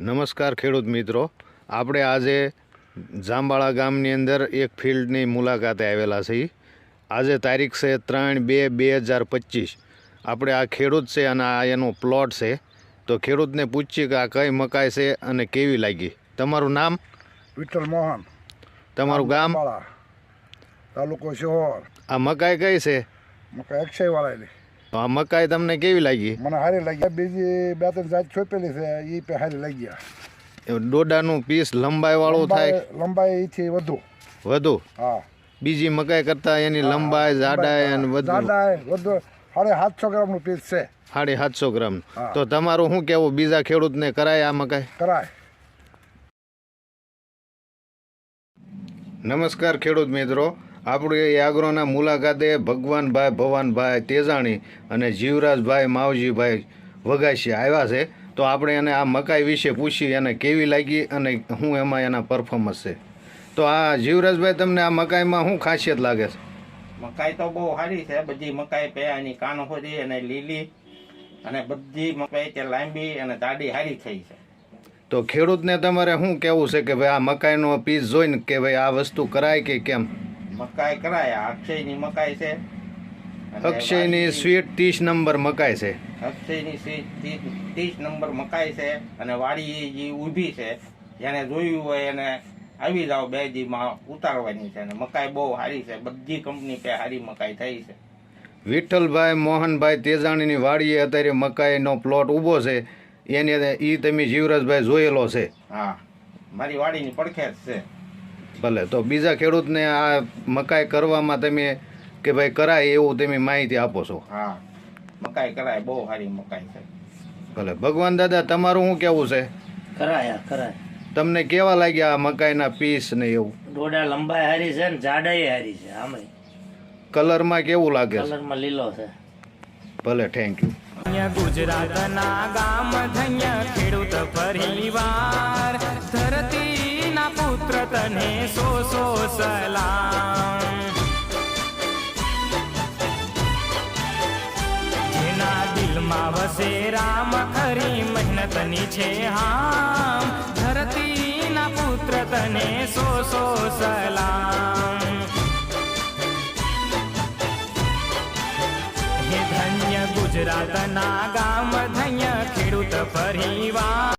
નમસ્કાર ખેડૂત મિત્રો. આપણે આજે જાંબાળા ગામની અંદર એક ફિલ્ડની મુલાકાતે આવેલા છીએ. આજે તારીખ છે ત્રણ બે બે હજાર પચીસ. આપણે આ ખેડૂત છે અને આ એનો પ્લોટ છે. તો ખેડૂતને પૂછીએ કે આ કઈ મકાઈ છે અને કેવી લાગી. તમારું નામ? વિઠ્ઠલ મોહન. તમારું ગામ તાલુકો શિહોર. આ મકાઈ કઈ છે? મકાઈ અક્ષય વાળાની તો આ મકાઈ તમને કેવી લાગી? મને હારી લાગી. બીજી બે ત્રણ જાત છોપેલી છે એ પે હારી લાગી દોડાનું પીસ લંબાઈવાળું થાય? લંબાઈ થી વધુ. વધુ? હા. બીજી મકાઈ કરતા એની લંબાઈ જાડાઈ અને વધુ? જાડાઈ વધુ. સાડે સાતસો ગ્રામનું પીસ છે. સાડી સાતસો ગ્રામ. તો તમારું શું કેવું બીજા ખેડૂતને કરાય આ મકાઈ? કરાય. નમસ્કાર ખેડૂત મિત્રો. આપણે યાગરોના મુલાકાતે ભગવાનભાઈ ભવાનભાઈ તેજાણી અને જીવરાજભાઈ માવજીભાઈ વગાશી આવ્યા છે. તો આપણે એને આ મકાઈ વિશે પૂછી એને કેવી લાગી અને શું એમાં એના પરફોર્મન્સ છે. તો આ જીવરાજભાઈ તમને આ મકાઈમાં શું ખાસિયત લાગે છે? મકાઈ તો બહુ સારી છે. બધી મકાઈ પેયાની કાન હોરી અને લીલી અને બધી મકાઈ તે લાંબી અને દાડી સારી થઈ છે. તો ખેડૂતને તમારે શું કહેવું છે કે ભાઈ આ મકાઈનો પીસ જોઈને કે ભાઈ આ વસ્તુ કરાય કે કેમ? મકાઈ કરાય. અક્ષયની મકાઈ છે. અક્ષયની સ્વીટ ત્રીસ નંબર મકાઈ છે. અક્ષયની સ્વીટ ત્રીસ- ત્રીસ નંબર મકાઈ છે અને વાડી જે ઊભી છે જેને જોયું હોય એને આવી જાઓ બે દીમાં ઉતારવાની છે અને મકાઈ બહુ સારી છે. બધી કંપની કે સારી મકાઈ થઈ છે. વિઠ્ઠલભાઈ મોહનભાઈ તેજાણીની વાડીએ અત્યારે મકાઈનો પ્લોટ ઊભો છે. એને એ તમે જીવરાજભાઈ જોયેલો છે. હા. મારી વાડીની પડખે જ છે. ભલે તો બીજા ખેડૂતને આ મકાઈ કરવામાં તમે કે ભાઈ કરાય એવું તમે માહિતી આપો છો. હા મકાઈ કરાય બહુ સારી મકાઈ છે. ભલે. ભગવાન દાદા તમારું શું કેવું છે? કરાય કરાય. તમને કેવા લાગ્યા આ મકાઈના પીસ ને એવું? ડોડા લંબાઈ હારી છે ને જાડાઈ હારી છે આમે કલરમાં કેવું લાગે છે? કલરમાં લીલો છે. ભલે થેન્ક યુ ગુજરાતના ગામ ધન્ય ખેડૂત પરિવાર. તને સો સો સલામ જેના દિલમાં વસે રામ ખરી મહેનતની છે હામ ધરતીના પુત્ર તને સો સો સલામ હે ધન્ય ગુજરાતના ગામ ધન્ય ખેડૂત પરિવાર